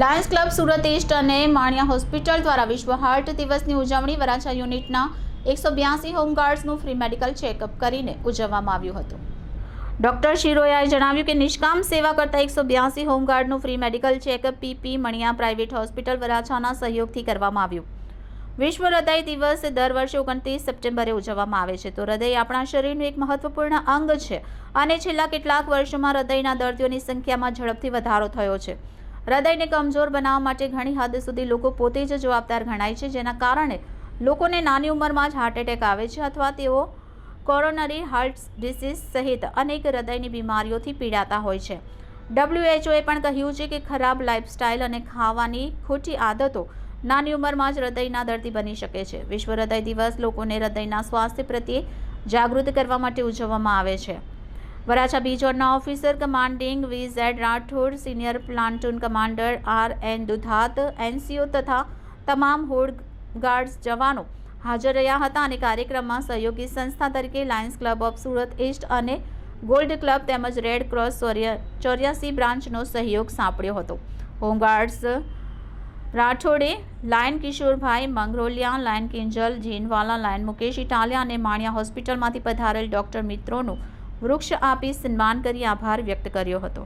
Lions club Surat East અને Maniya hospital દ્વારા વિશ્વ હાર્ટ દિવસની ઉજવણી વરાછા યુનિટના એકસો બ્યાસી હોમગાર્ડ્સનું ફ્રી મેડિકલ ચેકઅપ કરીને ઉજવવામાં આવ્યું હતું. ડોક્ટર શિરોયાએ જણાવ્યું કે નિષ્કામ સેવા કરતા એકસો બ્યાસી હોમગાર્ડનું free medical checkup PP Maniya private hospital વરાછાના સહયોગથી કરવામાં આવ્યું. વિશ્વ હૃદય દિવસ દર વર્ષે ઓગણત્રીસ સપ્ટેમ્બરે ઉજવવામાં આવે છે. તો હૃદય આપણા શરીરનું એક મહત્વપૂર્ણ અંગ છે અને છેલ્લા કેટલાક વર્ષોમાં હૃદયના દર્દીઓની સંખ્યામાં ઝડપથી વધારો થયો છે. હૃદયને કમજોર બનાવવા માટે ઘણી હદ સુધી લોકો પોતે જ જવાબદાર ગણાય છે, જેના કારણે લોકોને નાની ઉંમરમાં જ હાર્ટ એટેક આવે છે અથવા તેઓ કોરોનરી હાર્ટ ડિસીઝ સહિત અનેક હૃદયની બીમારીઓથી પીડાતા હોય છે. ડબ્લ્યુએચઓએ પણ કહ્યું છે કે ખરાબ લાઇફસ્ટાઇલ અને ખાવાની ખોટી આદતો નાની ઉંમરમાં જ હૃદયના દર્દી બની શકે છે. વિશ્વ હૃદય દિવસ લોકોને હૃદયના સ્વાસ્થ્ય પ્રત્યે જાગૃત કરવા માટે ઉજવવામાં આવે છે. Varachha બીજોડના officer commanding V Z Rathod, senior platoon commander R N Dudhat, NCO તથા તમામ હોડ ગાર્ડ્સ જવાનો હાજર રહ્યા હતા અને કાર્યક્રમમાં સહયોગી સંસ્થા તરીકે Lions Club of Surat East અને ગોલ્ડ ક્લબ તેમજ રેડ ક્રોસ ચોર્યાસી બ્રાન્ચનો સહયોગ સાંપડ્યો હતો. હોમગાર્ડ્સ રાઠોડે Lion Kishorbhai Mangroliya, Lion Kinjal Jinwala, Lion Mukesh Italiya અને માણિયા હોસ્પિટલમાંથી પધારેલ ડોક્ટર મિત્રોનું વૃક્ષ આપી સન્માન કરી આભાર વ્યક્ત કર્યો હતો.